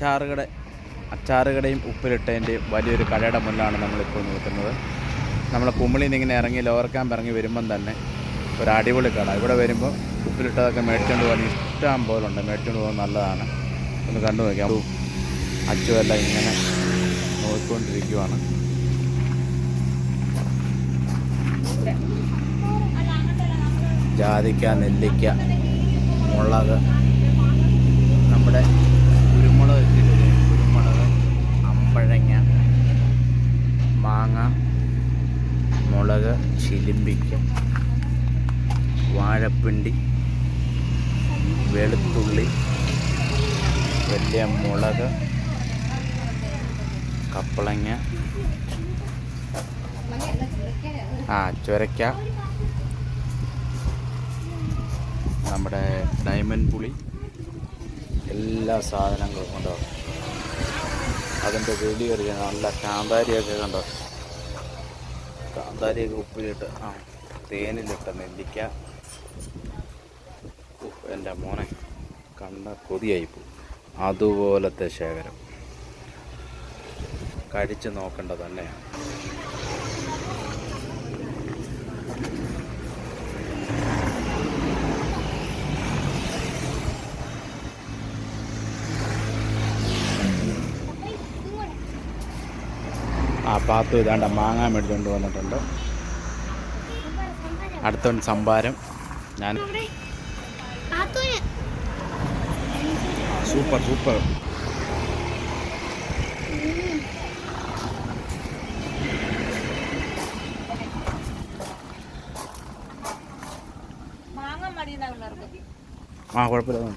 അച്ചാറുകട അച്ചാറുകടയും ഉപ്പിലിട്ടതിന്റെയും വലിയൊരു കടയുടെ മുന്നിലാണ് നമ്മളിപ്പോൾ നിൽക്കുന്നത്. നമ്മൾ കുമിളിയിൽ നിന്ന് ഇങ്ങനെ ഇറങ്ങി ലോവർ ക്യാമ്പ് ഇറങ്ങി വരുമ്പം തന്നെ ഒരു അടിപൊളി കട. ഇവിടെ വരുമ്പോൾ ഉപ്പിലിട്ടതൊക്കെ മേടിച്ചുകൊണ്ട് പോകാൻ ഇഷ്ടം പോലെ ഉണ്ട്. മേടിച്ചുകൊണ്ട് പോകാൻ നല്ലതാണ്. ഒന്ന് കണ്ടു നോക്കാം അച്ചുമെല്ലാം ഇങ്ങനെ നോക്കിക്കൊണ്ടിരിക്കുവാണ്. ജാതിക്ക നെല്ലിക്ക മുളക്. നമ്മുടെ ചിലിമ്പിക്ക. വാഴപ്പിണ്ടി വെളുത്തുള്ളി വലിയ മുളക് കപ്പളങ്ങ ആ ചുരക്ക നമ്മുടെ ഡയമണ്ട് പുളി എല്ലാ സാധനങ്ങളും കണ്ടോ അതിന്റെ വെളിയൊരു നല്ല കാന്താരിയൊക്കെ കണ്ടോ? കാന്താരിയൊക്കെ ഉപ്പിലിട്ട് ആ തേനിലിട്ട നെല്ലിക്ക. എന്റെ മോനെ കണ്ട കൊതിയായിപ്പോ അതുപോലത്തെ ശേഖരം. കഴിച്ച് നോക്കേണ്ടത് തന്നെയാണ് ആ പാത്തു ഇതാണ്ട് മാങ്ങ മേടിച്ചുകൊണ്ട് വന്നിട്ടുണ്ട്. അടുത്തോണ്ട് സംഭാരം. ഞാൻ സൂപ്പർ സൂപ്പർ. ആ കുഴപ്പമില്ല.